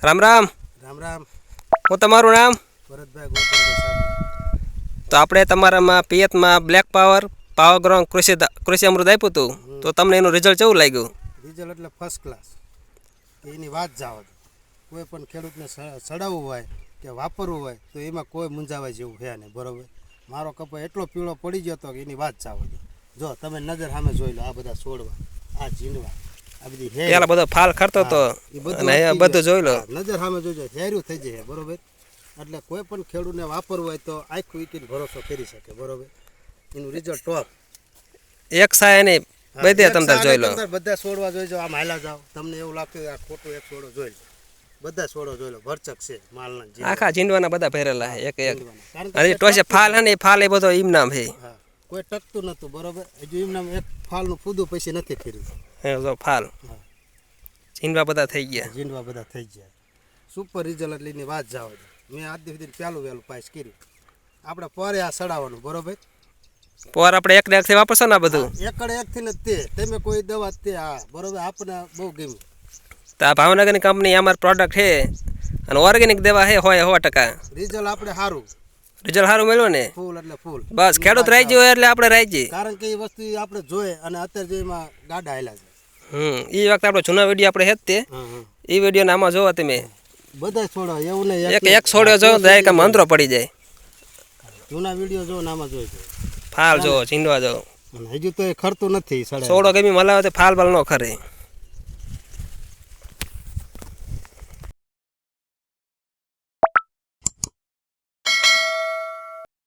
રામ રામ. રામ રામ. હું તમારું નામ? ભરતભાઈ તો આપણે તમારામાં પિયતમાં બ્લેક પાવર પાવર ગ્રાઉન્ડ કૃષિ કૃષિ અમૃત આપ્યું હતું. તો તમને એનું રિઝલ્ટ કેવું લાગ્યું? રિઝલ્ટ એટલે ફર્સ્ટ ક્લાસ એની વાત જાવ કોઈ પણ ખેડૂતને ચડાવવું સડાવવું હોય કે વાપરવું હોય તો એમાં કોઈ મૂંઝાવા જેવું છે નહીં બરોબર? મારો કપા એટલો પીળો પડી ગયો હતો કે એની વાત જાવ જો. તમે નજર સામે જોઈ લો આ બધા છોડવા આ ઝીંડવા. પેલા બધો ફાલ ખરતો હતો એ બધું અને બધું જોઈ લો. નજર સામે જોજો હેર્યું થઈ જાય બરોબર? એટલે કોઈ પણ ખેડૂતને વાપરવું હોય તો આખું વીકીને ભરોસો કરી શકે બરોબર? એનું રિઝલ્ટ ટોપ એક સાય નહીં બધે તમ જોઈ લો. બધા છોડવા જોઈ જાઓ આમ હાલા જાઓ. તમને એવું લાગતું આ ખોટું એક છોડો જોઈ લો. બધા છોડો જોઈ લો ભરચક છે માલના આખા ઝીંડવાના બધા ભરેલા છે એક એક. અને ટોસે ફાલ હે ને ફાલ એ બધો ઈમ નામ હા. કોઈ ટકતું નતું બરોબર? હજુ એમને એક ફાલનું ફૂદું પછી નથી ફેર્યું. હે જો ફાલ. હા. ઝીંડવા બધા થઈ ગયા. જીંડવા બધા થઈ ગયા. સુપર રિઝલ્ટ લઈને વાત જાવ મેં આજ સુધી પહેલું વહેલું પાસ કર્યું. આપણે પરે આ સડાવવાનું બરોબર? પોર આપણે એક એકથી વાપરશો ને આ બધું? એકડ એકથી ને તે. તમે કોઈ દવા તે હા બરોબર? આપણે બહુ ગમ્યું. તો આ ભાવનગરની કંપની અમારી પ્રોડક્ટ છે. અને ઓર્ગેનિક દવા છે હોય સો ટકા. રિઝલ્ટ આપણે સારું. રિઝલ્ટ સારું મળ્યું ને? ફૂલ એટલે ફૂલ બસ ખેડૂત રાજી હોય એટલે આપણે રાજી કારણ કે એ વસ્તુ આપણે જોઈએ અને અત્યારે જો એમાં ગાડા આવેલા છે. હમ એ વખતે આપણો જૂના વીડિયો આપણે હેત તે. એ વીડિયો આમાં જોવો તમે. બધા છોડો એવું નહીં એક એક છોડ્યો જો જાય કે અંદરો પડી જાય. જૂના વીડિયો જો ને આમાં જોઈ ફાલ જો ચીંડવા જો. હજુ તો એ ખરતું નથી છોડો ગમી મલાવે તો ફાલ બાલ ન ખરે.